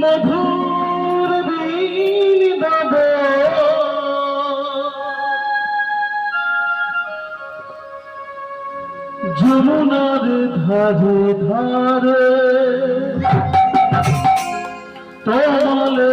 মধুর দিন দব যমুনার ধারে ধারে। তোমালে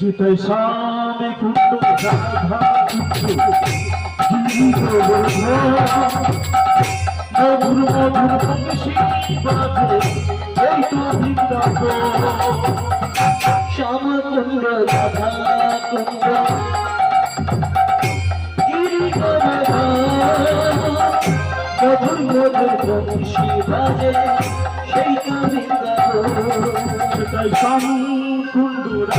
জিতাই সামে কুন্ডু রাধা কুন্ডু মধুর মধুর বাজে বাজে সেই তুমি তাই সং কুন্ডুরা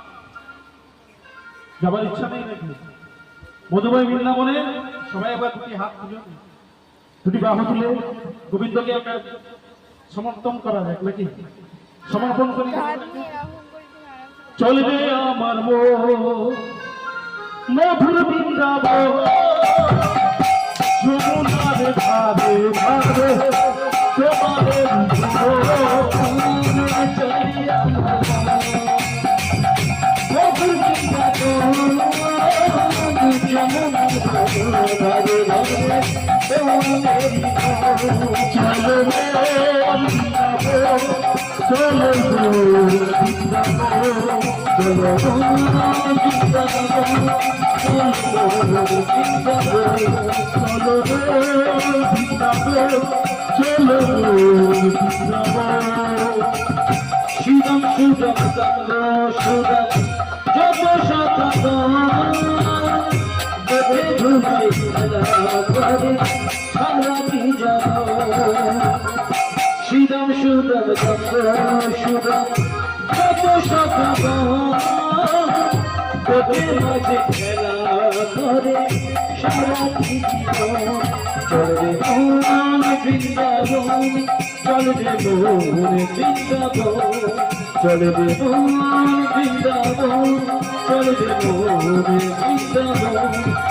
যাবার ইচ্ছা নেই নাকি? মধুময় বৃন্দাবনে সবাই একবার দুটি হাত তুলে দুটি বাহু তুলে গোবিন্দকে একটা সমর্থন করা যাক নাকি? সমর্পণ করি। চলবে আমার মধুর বৃন্দাবন। তোমারে Shoot up, shoot up, shoot up. Sudam Sudam কত সকালে মাঝে খেলা বৃন্দাবন চলবে বৃন্দাবন চলবে বৃন্দাবন।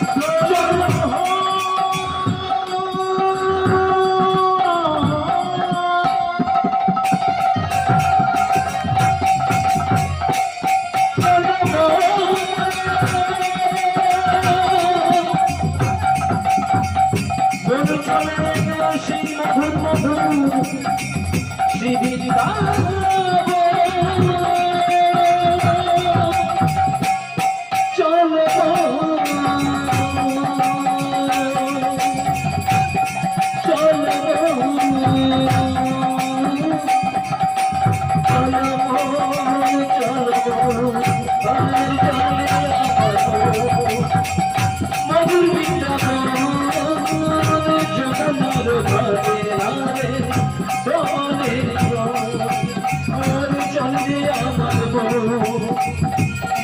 श्री 大手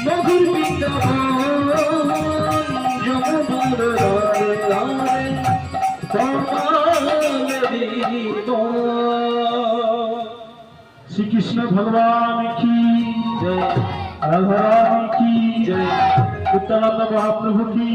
মধুর বৃন্দাবন যমুনার রায় রায় শ্রীকৃষ্ণ ভগবান কি জয়, রাধা কি জয় উত্তরান্ত মহাপ্রভু কি